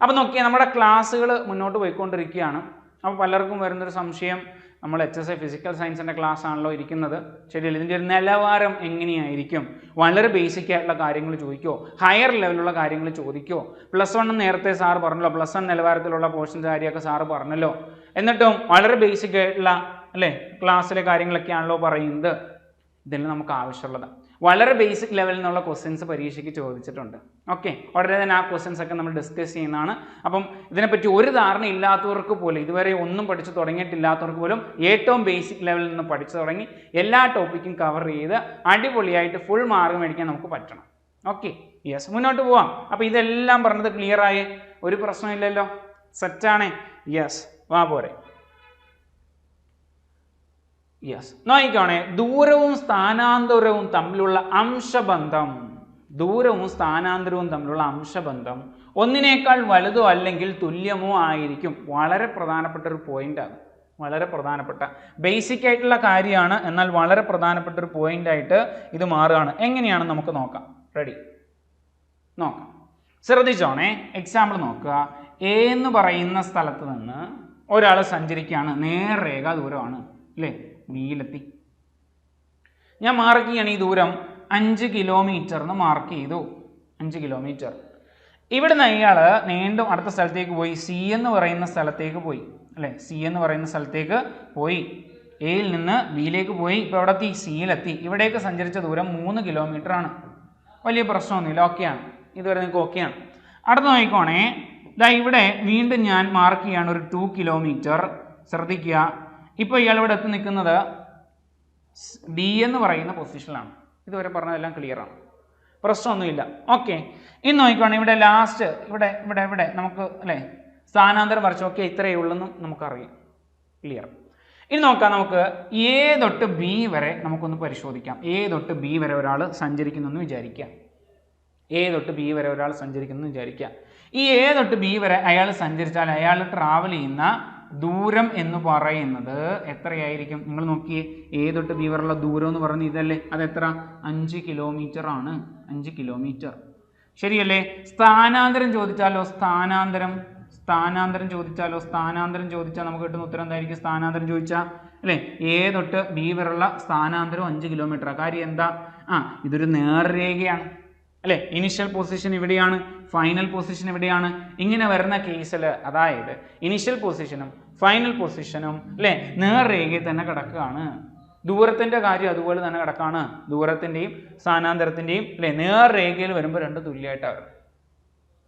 അപ്പം നോക്കിയാൽ നമ്മുടെ ക്ലാസ്സുകൾ മുന്നോട്ട് പോയിക്കൊണ്ടിരിക്കുകയാണ്. അപ്പോൾ പലർക്കും വരുന്നൊരു സംശയം നമ്മൾ എച്ച് എസ് എ ഫിസിക്കൽ സയൻസിന്റെ ക്ലാസ് ആണല്ലോ ഇരിക്കുന്നത്. ശരിയല്ല ഇതിന്റെ ഒരു നിലവാരം എങ്ങനെയായിരിക്കും? വളരെ ബേസിക് ആയിട്ടുള്ള കാര്യങ്ങൾ ചോദിക്കുമോ ഹയർ ലെവലുള്ള കാര്യങ്ങൾ ചോദിക്കുമോ പ്ലസ് വൺ നേരത്തെ സാറ് പറഞ്ഞല്ലോ പ്ലസ് വൺ നിലവാരത്തിലുള്ള പോർഷൻസ് കാര്യമൊക്കെ സാറ് പറഞ്ഞല്ലോ? എന്നിട്ടും വളരെ ബേസിക് ആയിട്ടുള്ള അല്ലേ? ക്ലാസ്സിലെ കാര്യങ്ങളൊക്കെയാണല്ലോ പറയുന്നത്. ഇതെല്ലാം നമുക്ക് ആവശ്യമുള്ളതാണ് വളരെ ബേസിക് ലെവലിൽ നിന്നുള്ള ക്വസ്റ്റ്യൻസ് പരീക്ഷയ്ക്ക് ചോദിച്ചിട്ടുണ്ട്. ഓക്കെ ഉടനെ തന്നെ ആ ക്വസ്റ്റ്യൻസ് ഒക്കെ നമ്മൾ ഡിസ്കസ് ചെയ്യുന്നതാണ്. അപ്പം ഇതിനെപ്പറ്റി ഒരു ധാരണ ഇല്ലാത്തവർക്ക് പോലും ഇതുവരെ ഒന്നും പഠിച്ചു തുടങ്ങിയിട്ടില്ലാത്തവർക്ക് പോലും ഏറ്റവും ബേസിക് ലെവലിൽ നിന്ന് പഠിച്ചു തുടങ്ങി എല്ലാ ടോപ്പിക്കും കവർ ചെയ്ത് അടിപൊളിയായിട്ട് ഫുൾ മാർക്ക് മേടിക്കാൻ നമുക്ക് പറ്റണം. ഓക്കെ യെസ് മുന്നോട്ട് പോവാം. അപ്പോൾ ഇതെല്ലാം പറഞ്ഞത് ക്ലിയർ ആയേ? ഒരു പ്രശ്നമില്ലല്ലോ? സെറ്റാണേ യെസ് വാ പോരെ. യെസ് നോക്കിക്കോണേ ദൂരവും സ്ഥാനാന്തരവും തമ്മിലുള്ള അംശബന്ധം ദൂരവും സ്ഥാനാന്തരവും തമ്മിലുള്ള അംശബന്ധം ഒന്നിനേക്കാൾ വലുതോ അല്ലെങ്കിൽ തുല്യമോ ആയിരിക്കും. വളരെ പ്രധാനപ്പെട്ട ഒരു പോയിന്റാണ് വളരെ പ്രധാനപ്പെട്ട. ബേസിക് ആയിട്ടുള്ള കാര്യമാണ്. എന്നാൽ വളരെ പ്രധാനപ്പെട്ട ഒരു പോയിന്റ് ആയിട്ട് ഇത് മാറുകയാണ്. എങ്ങനെയാണ് നമുക്ക് നോക്കാം. റെഡി നോക്കാം. ശ്രദ്ധിച്ചോണേ എക്സാമ്പിൾ നോക്കുക. എ എന്ന് പറയുന്ന സ്ഥലത്ത് നിന്ന് ഒരാൾ സഞ്ചരിക്കുകയാണ്. നേർരേഖ ദൂരമാണ്. അല്ലേ ബിയിലെത്തി ഞാൻ മാർക്ക് ചെയ്യണം ഈ ദൂരം അഞ്ച് കിലോമീറ്റർ എന്ന് മാർക്ക് ചെയ്തു. അഞ്ച് കിലോമീറ്റർ ഇവിടുന്ന് അയാൾ നീണ്ടും അടുത്ത സ്ഥലത്തേക്ക് പോയി. സി എന്ന് പറയുന്ന സ്ഥലത്തേക്ക് പോയി. അല്ലേ? സി എന്ന് പറയുന്ന സ്ഥലത്തേക്ക് പോയി. എയിൽ നിന്ന് ബിയിലേക്ക് പോയി. ഇപ്പോൾ അവിടെ എത്തി സിയിലെത്തി ഇവിടേക്ക് സഞ്ചരിച്ച ദൂരം മൂന്ന് കിലോമീറ്റർ ആണ്. വലിയ പ്രശ്നമൊന്നുമില്ല. ഓക്കെയാണ് ഇതുവരെ നിങ്ങൾക്ക് ഓക്കെയാണ് അടുത്ത് നോക്കിക്കോണേ. ഇതാ ഇവിടെ വീണ്ടും ഞാൻ മാർക്ക് ചെയ്യാണ് ഒരു ടു കിലോമീറ്റർ ശ്രദ്ധിക്കുക. ഇപ്പോൾ ഇയാൾ ഇവിടെ എത്തി നിൽക്കുന്നത് ഡി എന്ന് പറയുന്ന പൊസിഷനിലാണ് ഇതുവരെ പറഞ്ഞതെല്ലാം ക്ലിയർ ആണ്. പ്രശ്നമൊന്നുമില്ല. ഓക്കെ ഇനി നോക്കിക്കോണേ. ഇവിടെ ലാസ്റ്റ് ഇവിടെ ഇവിടെ ഇവിടെ നമുക്ക് അല്ലേ? സ്ഥാനാന്തരം വരച്ച് ഓക്കെ ഇത്രയേ ഉള്ളെന്നും നമുക്കറിയാം. ക്ലിയർ ഇനി നോക്കാം നമുക്ക് എ തൊട്ട് ബി വരെ നമുക്കൊന്ന് പരിശോധിക്കാം. എ തൊട്ട് ബി വരെ ഒരാൾ സഞ്ചരിക്കുന്നു എന്ന് വിചാരിക്കാം. എ തൊട്ട് ബി വരെ ഒരാൾ സഞ്ചരിക്കുന്നു എന്ന് വിചാരിക്കാം. ഈ എ തൊട്ട് ബി വരെ അയാൾ സഞ്ചരിച്ചാൽ അയാൾ ട്രാവൽ ചെയ്യുന്ന ദൂരം എന്ന് പറയുന്നത് എത്രയായിരിക്കും? നിങ്ങൾ നോക്കിയേ ഏതൊട്ട് തൊട്ട് ബി വരെയുള്ള ദൂരം എന്ന് പറയുന്നത് ഇതല്ലേ? അത് എത്ര? അഞ്ച് കിലോമീറ്റർ ആണ്. അഞ്ച് കിലോമീറ്റർ ശരിയല്ലേ? സ്ഥാനാന്തരം ചോദിച്ചാലോ സ്ഥാനാന്തരം? സ്ഥാനാന്തരം ചോദിച്ചാലോ സ്ഥാനാന്തരം ചോദിച്ചാൽ നമുക്ക് കിട്ടുന്ന ഉത്തരം എന്തായിരിക്കും? സ്ഥാനാന്തരം ചോദിച്ചാൽ അല്ലേ? എ തൊട്ട് ബി വരെയുള്ള സ്ഥാനാന്തരം അഞ്ച് കിലോമീറ്റർ കാര്യം എന്താ? ആ ഇതൊരു നേർരേഖയാണ്. അല്ലെ? ഇനിഷ്യൽ പൊസിഷൻ ഇവിടെയാണ് ഫൈനൽ പൊസിഷൻ ഇവിടെയാണ്. ഇങ്ങനെ വരുന്ന കേസിൽ അതായത് ഇനിഷ്യൽ പൊസിഷനും ഫൈനൽ പൊസിഷനും അല്ലെ? നേർരേഖയിൽ തന്നെ കിടക്കുകയാണ്. ദൂരത്തിന്റെ കാര്യം അതുപോലെ തന്നെ കിടക്കാണ്. ദൂരത്തിന്റെയും സ്ഥാനാന്തരത്തിന്റെയും അല്ലെ? നേർരേഖയിൽ വരുമ്പോൾ രണ്ട് തുല്യമായിട്ടാണ്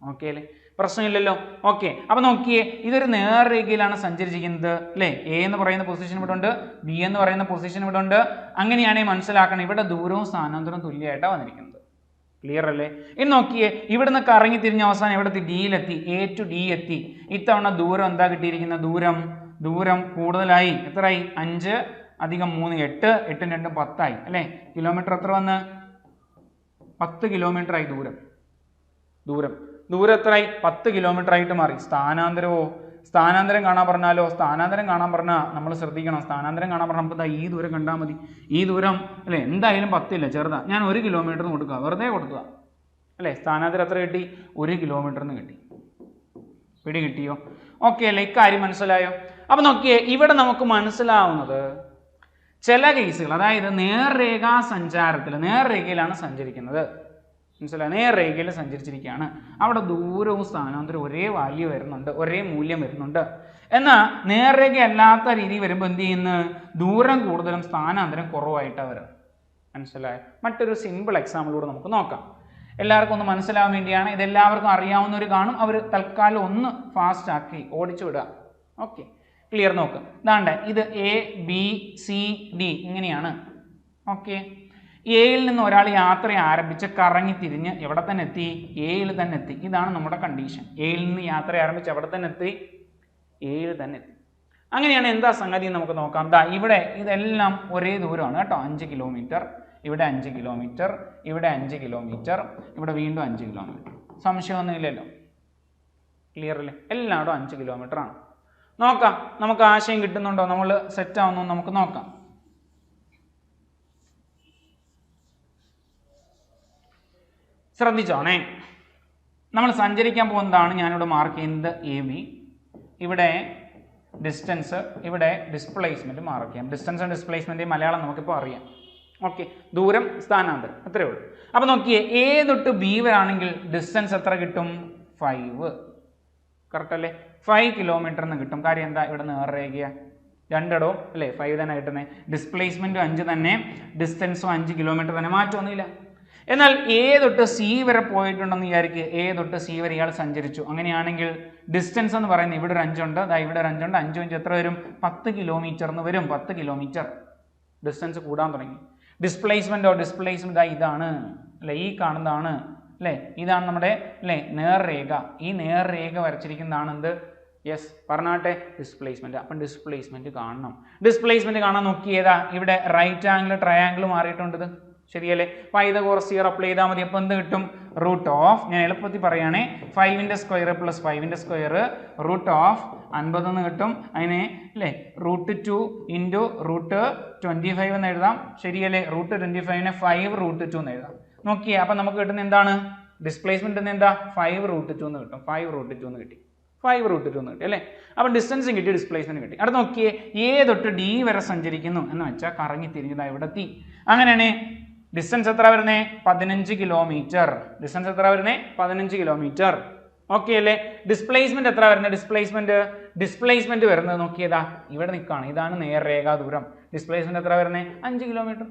ഓക്കെ അല്ലേ? പ്രശ്നമില്ലല്ലോ? ഓക്കെ അപ്പൊ നോക്കിയേ ഇതൊരു നേർരേഖയിലാണ് സഞ്ചരിച്ചിരിക്കുന്നത് അല്ലേ? എ എന്ന് പറയുന്ന പൊസിഷൻ ഇവിടെ ഉണ്ട് ബി എന്ന് പറയുന്ന പൊസിഷൻ ഇവിടെ ഉണ്ട്. അങ്ങനെയാണെങ്കിൽ മനസ്സിലാക്കണം ഇവിടെ ദൂരവും സ്ഥാനാന്തരവും തുല്യമായിട്ടാണ് വന്നിരിക്കുന്നത്. ക്ലിയർ അല്ലേ? ഇനി നോക്കിയേ ഇവിടുന്ന് കറങ്ങി തിരിഞ്ഞ അവസാനം എവിടെ ഡിയിലെത്തി എ ടു ഡി എത്തി. ഇത്തവണ ദൂരം എന്താ കിട്ടിയിരിക്കുന്ന ദൂരം. ദൂരം കൂടുതലായി. എത്രയായി? അഞ്ച് അധികം മൂന്ന് എട്ട് എട്ടും രണ്ടും പത്തായി. അല്ലേ? കിലോമീറ്റർ എത്ര വന്ന്? പത്ത് കിലോമീറ്റർ ആയി ദൂരം. ദൂരം. ദൂരം എത്രയായി? പത്ത് കിലോമീറ്റർ ആയിട്ട് മാറി. സ്ഥാനാന്തരമോ സ്ഥാനാന്തരം കാണാൻ പറഞ്ഞാലോ? സ്ഥാനാന്തരം കാണാൻ പറഞ്ഞാൽ നമ്മൾ ശ്രദ്ധിക്കണം. സ്ഥാനാന്തരം കാണാൻ പറഞ്ഞാൽ നമുക്ക് ഈ ദൂരം കണ്ടാൽ മതി. ഈ ദൂരം അല്ലേ? എന്തായാലും പത്തില്ല ചെറുതാ. ഞാൻ ഒരു കിലോമീറ്ററിന് കൊടുക്കുക വെറുതെ കൊടുക്കുക അല്ലേ? സ്ഥാനാന്തരം എത്ര കിട്ടി? ഒരു കിലോമീറ്ററിന് കിട്ടി. പിടി കിട്ടിയോ? ഓക്കെ അല്ലേ? ഇക്കാര്യം മനസ്സിലായോ? അപ്പം നോക്കിയേ ഇവിടെ നമുക്ക് മനസ്സിലാവുന്നത് ചില കേസുകൾ അതായത് നേർരേഖാ സഞ്ചാരത്തിൽ നേർരേഖയിലാണ് സഞ്ചരിക്കുന്നത്. മനസ്സിലായി നേർരേഖയിൽ സഞ്ചരിച്ചിരിക്കുകയാണ്. അവിടെ ദൂരവും സ്ഥാനാന്തരവും ഒരേ വാല്യൂ വരുന്നുണ്ട് ഒരേ മൂല്യം വരുന്നുണ്ട്. എന്നാൽ നേർരേഖ അല്ലാത്ത രീതി വരുമ്പോൾ എന്ത് ചെയ്യുന്നു? ദൂരം കൂടുതലും സ്ഥാനാന്തരം കുറവായിട്ടാണ് വരുന്നത് മനസ്സിലായോ? മറ്റൊരു സിമ്പിൾ എക്സാമ്പിളൂടെ നമുക്ക് നോക്കാം. എല്ലാവർക്കും ഒന്ന് മനസ്സിലാവാൻ വേണ്ടിയാണ്. ഇതെല്ലാവർക്കും അറിയാവുന്നവർ കാണും. അവർ തൽക്കാലം ഒന്ന് ഫാസ്റ്റ് ആക്കി ഓടിച്ചു വിടുക. ഓക്കെ ക്ലിയർ നോക്കുക ഇതാണ്ട് ഇത് എ ബി സി ഡി ഇങ്ങനെയാണ്. ഓക്കെ എയിൽ നിന്ന് ഒരാൾ യാത്ര ആരംഭിച്ച് കറങ്ങി തിരിഞ്ഞ് എവിടെ തന്നെ എത്തി? എയിൽ തന്നെ എത്തി. ഇതാണ് നമ്മുടെ കണ്ടീഷൻ എയിൽ നിന്ന് യാത്ര ആരംഭിച്ച് എവിടെ തന്നെ എത്തി? എയിൽ തന്നെ എത്തി. അങ്ങനെയാണ് എന്താ സംഗതി നമുക്ക് നോക്കാം. ദാ ഇവിടെ ഇതെല്ലാം ഒരേ ദൂരമാണ് കേട്ടോ. അഞ്ച് കിലോമീറ്റർ ഇവിടെ അഞ്ച് കിലോമീറ്റർ ഇവിടെ അഞ്ച് കിലോമീറ്റർ ഇവിടെ വീണ്ടും അഞ്ച് കിലോമീറ്റർ സംശയമൊന്നുമില്ലല്ലോ ക്ലിയർ അല്ലേ? എല്ലായിടും അഞ്ച് കിലോമീറ്റർ ആണ്. നോക്കാം. നമുക്ക് ആശയം കിട്ടുന്നുണ്ടോ? നമ്മൾ സെറ്റ് ആവുന്നു നമുക്ക് നോക്കാം. ശ്രദ്ധിച്ചോണേ. നമ്മൾ സഞ്ചരിക്കാൻ പോകുന്നതാണ് ഞാനിവിടെ മാർക്ക് ചെയ്യുന്നത് എ ബി ഇവിടെ ഡിസ്റ്റൻസ് ഇവിടെ ഡിസ്പ്ലേസ്മെന്റ് മാർക്ക് ചെയ്യാം. ഡിസ്റ്റൻസ് ആൻഡ് ഡിസ്പ്ലേസ്മെന്റ് മലയാളം നമുക്കിപ്പോൾ അറിയാം. ഓക്കെ ദൂരം സ്ഥാനാന്തരം. അത്രയേ ഉള്ളൂ. അപ്പോൾ നോക്കിയേ എ തൊട്ട് ബി വരാണെങ്കിൽ ഡിസ്റ്റൻസ് എത്ര കിട്ടും? ഫൈവ് കറക്റ്റ് അല്ലേ? ഫൈവ് കിലോമീറ്റർ എന്ന് കിട്ടും. കാര്യം എന്താ? ഇവിടെ നേർരേഖയ. രണ്ടിടവും അല്ലേ? ഫൈവ് തന്നെ കിട്ടുന്നത് ഡിസ്പ്ലേസ്മെന്റും അഞ്ച് തന്നെ. ഡിസ്റ്റൻസും അഞ്ച് കിലോമീറ്റർ തന്നെ. മാറ്റമൊന്നുമില്ല. എന്നാൽ എ തൊട്ട് സി വരെ പോയിട്ടുണ്ടെന്ന് വിചാരിക്കുക എ തൊട്ട് സി വരെ ഇയാൾ സഞ്ചരിച്ചു. അങ്ങനെയാണെങ്കിൽ ഡിസ്റ്റൻസ് എന്ന് പറയുന്നത് ഇവിടെ ഒരു അഞ്ചുണ്ട്. അതാ ഇവിടെ ഒരു അഞ്ചുണ്ട്. അഞ്ചും അഞ്ച് എത്ര വരും? പത്ത് കിലോമീറ്റർ എന്ന് വരും. പത്ത് കിലോമീറ്റർ ഡിസ്റ്റൻസ് കൂടാൻ തുടങ്ങി. ഡിസ്പ്ലേസ്മെന്റോ ഡിസ്പ്ലേസ്മെന്റ് ഇതാണ്. അല്ലെ? ഈ കാണുന്നതാണ്. അല്ലേ? ഇതാണ് നമ്മുടെ അല്ലേ? നേർരേഖ ഈ നേർരേഖ വരച്ചിരിക്കുന്നതാണ് എന്ത്? യെസ് പറഞ്ഞാട്ടെ. ഡിസ്പ്ലേസ്മെന്റ് അപ്പം ഡിസ്പ്ലേസ്മെന്റ് കാണണം. ഡിസ്പ്ലേസ്മെന്റ് കാണാൻ നോക്കിയതാ ഇവിടെ റൈറ്റ് ആംഗിൾ ട്രയാംഗിൾ മാറിയിട്ടുണ്ട് ശരിയല്ലേ? പൈതകോറസ് സിയർ അപ്ലൈ ചെയ്താൽ മതി. അപ്പോൾ എന്ത് കിട്ടും? റൂട്ട് ഓഫ് ഞാൻ എളുപ്പത്തിൽ പറയുകയാണേ ഫൈവിന്റെ സ്ക്വയർ പ്ലസ് ഫൈവിന്റെ സ്ക്വയർ റൂട്ട് ഓഫ് അൻപതെന്ന് കിട്ടും. അതിനെ അല്ലേ? Root two into root twenty five എന്ന് എഴുതാം. ശരിയല്ലേ? റൂട്ട് ട്വന്റി ഫൈവിനെ ഫൈവ് റൂട്ട് ടു എന്ന് എഴുതാം. നോക്കിയേ അപ്പം നമുക്ക് കിട്ടുന്ന എന്താണ്? ഡിസ്പ്ലേസ്മെന്റ് എന്താ? ഫൈവ് റൂട്ട് ടു എന്ന് കിട്ടും. ഫൈവ് റൂട്ട് ടു എന്ന് കിട്ടി. ഫൈവ് റൂട്ട് ടു എന്ന് കിട്ടി അല്ലേ? അപ്പം ഡിസ്റ്റൻസും കിട്ടി ഡിസ്പ്ലേസ്മെന്റ് കിട്ടി. അടുത്ത് നോക്കിയേ എ ഡി വരെ സഞ്ചരിക്കുന്നു എന്ന് വെച്ചാൽ കറങ്ങി തിരിഞ്ഞതാ ഇവിടെ എത്തി. അങ്ങനെയാണ് ഡിസ്റ്റൻസ് എത്ര വരുന്നേ? പതിനഞ്ച് കിലോമീറ്റർ ഡിസ്റ്റൻസ് എത്ര വരുന്നേ? പതിനഞ്ച് കിലോമീറ്റർ ഓക്കെ അല്ലേ? ഡിസ്പ്ലേസ്മെന്റ് എത്ര വരുന്നത് ഡിസ്പ്ലേസ്മെന്റ് ഡിസ്പ്ലേസ്മെന്റ് വരുന്നത് നോക്കിയതാ ഇവിടെ നിൽക്കുകയാണ് ഇതാണ് നേർരേഖാ ദൂരം. ഡിസ്പ്ലേസ്മെന്റ് എത്ര വരുന്നത് അഞ്ച് കിലോമീറ്റർ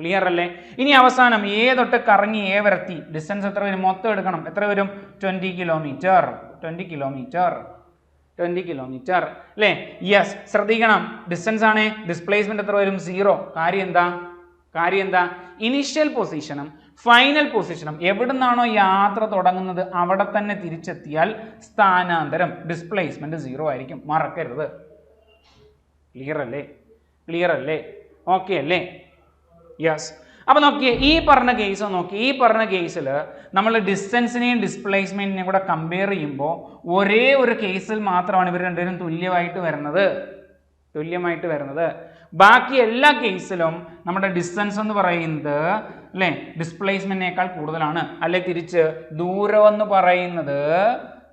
ക്ലിയർ അല്ലേ? ഇനി അവസാനം തൊട്ട് കറങ്ങി വരത്തി. ഡിസ്റ്റൻസ് എത്ര വരും? മൊത്തം എടുക്കണം. എത്ര വരും? Twenty kilometre twenty kilometre twenty kilometre അല്ലേ? യെസ് ശ്രദ്ധിക്കണം. ഡിസ്റ്റൻസ് ആണ്. ഡിസ്പ്ലേസ്മെന്റ് എത്ര വരും? സീറോ കാര്യം എന്താ? കാര്യം എന്താ? ഇനിഷ്യൽ പൊസിഷനും ഫൈനൽ പൊസിഷനും എവിടുന്നാണോ യാത്ര തുടങ്ങുന്നത് അവിടെ തന്നെ തിരിച്ചെത്തിയാൽ സ്ഥാനാന്തരം ഡിസ്പ്ലേസ്മെന്റ് സീറോ ആയിരിക്കും. മറക്കരുത്. ക്ലിയർ അല്ലേ? ക്ലിയർ അല്ലേ? ഓക്കെ അല്ലേ? യെസ് അപ്പോൾ നോക്കിയേ ഈ പറഞ്ഞ കേസ് നോക്കി ഈ പറഞ്ഞ കേസിൽ നമ്മൾ ഡിസ്റ്റൻസിനെയും ഡിസ്പ്ലേസ്മെന്റിനെയും കൂടെ കമ്പയർ ചെയ്യുമ്പോൾ ഒരേ ഒരു കേസിൽ മാത്രമാണ് ഇവർ രണ്ടുപേരും തുല്യമായിട്ട് വരുന്നത്. തുല്യമായിട്ട് വരുന്നത്. ബാക്കി എല്ലാ കേസിലും നമ്മുടെ ഡിസ്റ്റൻസ് എന്ന് പറയുന്നത് അല്ലേ? ഡിസ്പ്ലേസ്മെന്റിനേക്കാൾ കൂടുതലാണ്. അല്ലെ തിരിച്ച് ദൂരം എന്ന് പറയുന്നത്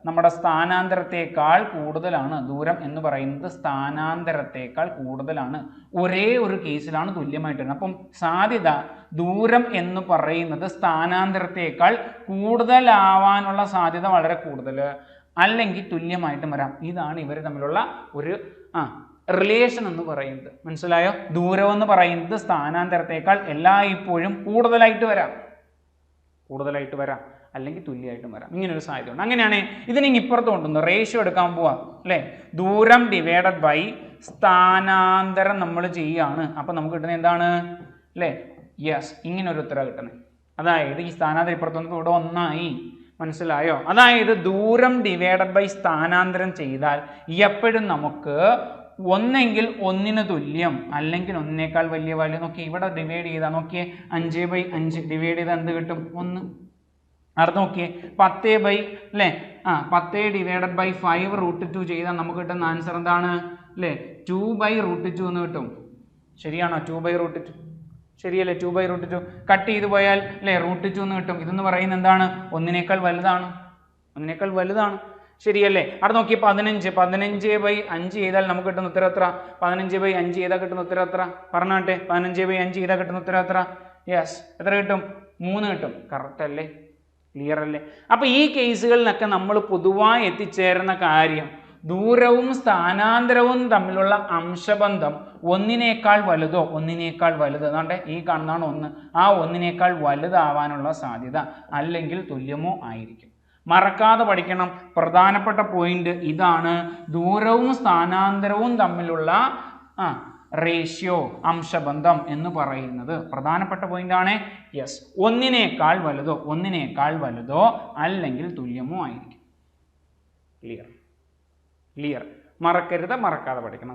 നമ്മുടെ സ്ഥാനാന്തരത്തേക്കാൾ കൂടുതലാണ്. ദൂരം എന്ന് പറയുന്നത് സ്ഥാനാന്തരത്തേക്കാൾ കൂടുതലാണ്. ഒരേ ഒരു കേസിലാണ് തുല്യമായിട്ട് വരുന്നത് അപ്പം സാധ്യത ദൂരം എന്ന് പറയുന്നത് സ്ഥാനാന്തരത്തേക്കാൾ കൂടുതലാവാനുള്ള സാധ്യത വളരെ കൂടുതൽ അല്ലെങ്കിൽ തുല്യമായിട്ടും വരാം. ഇതാണ് ഇവർ തമ്മിലുള്ള ഒരു ആ റിലേഷൻ എന്ന് പറയുന്നത്. മനസ്സിലായോ? ദൂരം എന്ന് പറയുന്നത് സ്ഥാനാന്തരത്തേക്കാൾ എല്ലായ്പ്പോഴും കൂടുതലായിട്ട് വരാം. കൂടുതലായിട്ട് വരാം. അല്ലെങ്കിൽ തുല്യമായിട്ടും വരാം. ഇങ്ങനെ ഒരു സാധ്യതയുണ്ട്. അങ്ങനെയാണ് ഇതിനെ ഇപ്പുറത്ത് കൊണ്ടുവന്നു റേഷ്യോ എടുക്കാൻ പോവാം. അല്ലേ? ദൂരം ഡിവൈഡഡ് ബൈ സ്ഥാനാന്തരം നമ്മൾ ചെയ്യുകയാണ്. അപ്പം നമുക്ക് കിട്ടുന്നത് എന്താണ്? അല്ലേ? യെസ് ഇങ്ങനെ ഒരു ഉത്തരം കിട്ടുന്നത്. അതായത് ഈ സ്ഥാനാന്തരം ഇപ്പുറത്ത് വന്നപ്പോൾ ഇവിടെ ഒന്നായി. മനസ്സിലായോ? അതായത് ദൂരം ഡിവൈഡഡ് ബൈ സ്ഥാനാന്തരം ചെയ്താൽ എപ്പോഴും നമുക്ക് ഒന്നെങ്കിൽ ഒന്നിന് തുല്യം അല്ലെങ്കിൽ ഒന്നേക്കാൾ വലിയ വാല്യൂ നോക്കി ഇവിടെ ഡിവൈഡ് ചെയ്താൽ നോക്കിയേ അഞ്ച് ബൈ അഞ്ച്. ഡിവൈഡ് ചെയ്താൽ എന്ത് കിട്ടും? ഒന്ന്. അടുത്ത് നോക്കിയേ പത്ത് ബൈ അല്ലേ ആ പത്ത് divided by five root two ചെയ്താൽ നമുക്ക് കിട്ടുന്ന ആൻസർ എന്താണ്? അല്ലേ ടു ബൈ റൂട്ട് ടു എന്ന് കിട്ടും. ശരിയാണോ? ടു ബൈ റൂട്ട് ടു ശരിയല്ലേ? Two by root two cut ചെയ്ത് പോയാൽ അല്ലേ റൂട്ട് ടു എന്ന് കിട്ടും. ഇതെന്ന് പറയുന്നത് എന്താണ്? ഒന്നിനേക്കാൾ വലുതാണ്. ഒന്നിനേക്കാൾ വലുതാണ്. ശരിയല്ലേ? അവിടെ നോക്കി പതിനഞ്ച്. പതിനഞ്ച് ബൈ അഞ്ച് ചെയ്താൽ നമുക്ക് കിട്ടുന്ന ഉത്തരം എത്ര? പതിനഞ്ച് ബൈ അഞ്ച് ചെയ്താൽ കിട്ടുന്ന ഉത്തരം എത്ര? പറഞ്ഞാട്ടെ പതിനഞ്ച് ബൈ അഞ്ച് ചെയ്താൽ കിട്ടുന്ന ഉത്തരം എത്ര? യെസ് എത്ര കിട്ടും? മൂന്ന് കിട്ടും. കറക്റ്റ് അല്ലേ? ക്ലിയർ അല്ലേ? അപ്പോൾ ഈ കേസുകളിലൊക്കെ നമ്മൾ പൊതുവായി എത്തിച്ചേരുന്ന കാര്യം ദൂരവും സ്ഥാനാന്തരവും തമ്മിലുള്ള അംശബന്ധം ഒന്നിനേക്കാൾ വലുതോ ഒന്നിനേക്കാൾ വലുത് എന്നാണ്ട് ഈ കാണുന്നതാണ് ഒന്ന്. ആ ഒന്നിനേക്കാൾ വലുതാവാനുള്ള സാധ്യത അല്ലെങ്കിൽ തുല്യമോ ആയിരിക്കും. മറക്കാതെ പഠിക്കണം. പ്രധാനപ്പെട്ട പോയിന്റ് ഇതാണ് ദൂരവും സ്ഥാനാന്തരവും തമ്മിലുള്ള ആ റേഷ്യോ അംശബന്ധം എന്ന് പറയുന്നത്. പ്രധാനപ്പെട്ട പോയിന്റ് ആണ്. യെസ് ഒന്നിനേക്കാൾ വലുതോ ഒന്നിനേക്കാൾ വലുതോ അല്ലെങ്കിൽ തുല്യമോ ആയിരിക്കും. ക്ലിയർ ക്ലിയർ മറക്കരുത് മറക്കാതെ പഠിക്കണം.